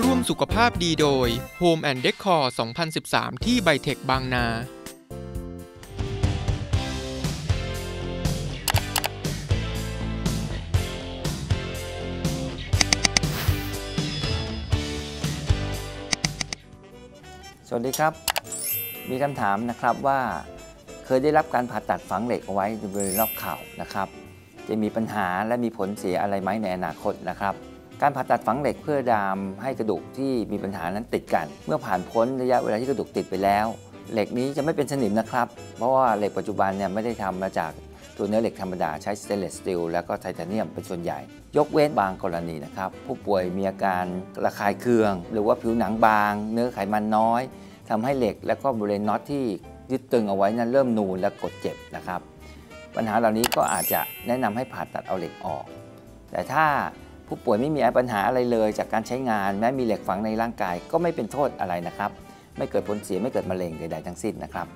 ร่วมสุขภาพดีโดย Home and Decor 2013 ที่ไบเทคบางนาสวัสดีครับ มีคำถามนะครับว่า เคยได้รับการผ่าตัดฝังเหล็กเอาไว้บริเวณรอบเข่านะครับ จะมีปัญหาและมีผลเสียอะไรไหมในอนาคตนะครับ การผ่าตัดฝังเหล็กเพื่อดามให้กระดูกที่มีปัญหานั้นติดกัน เมื่อผ่านพ้นระยะเวลาที่กระดูกติดไปแล้ว เหล็กนี้จะไม่เป็นสนิมนะครับ เพราะว่าเหล็กปัจจุบันเนี่ยไม่ได้ทำมาจากตัวเนื้อเหล็กธรรมดาใช้สเตนเลสสตีลแล้วก็ไทเทเนียมเป็นส่วนใหญ่ ยกเว้นบางกรณีนะครับ ผู้ป่วยมีอาการระคายเคือง หรือว่าผิวหนังบาง เนื้อไขมันน้อยทำให้เหล็ก และก็บริเวณน็อตที่ยึดตึงเอาไว้นั้นเริ่มนูนและกดเจ็บนะครับ ปัญหาเหล่านี้ก็อาจจะแนะนำให้ผ่าตัดเอาเหล็กออก แต่ถ้าผู้ป่วยไม่มีปัญหาอะไรเลย จากการใช้งานแม้มีเหล็กฝังในร่างกายก็ไม่เป็นโทษอะไรนะครับ ไม่เกิดผลเสียไม่เกิดมะเร็งใดๆทั้งสิ้นนะครับ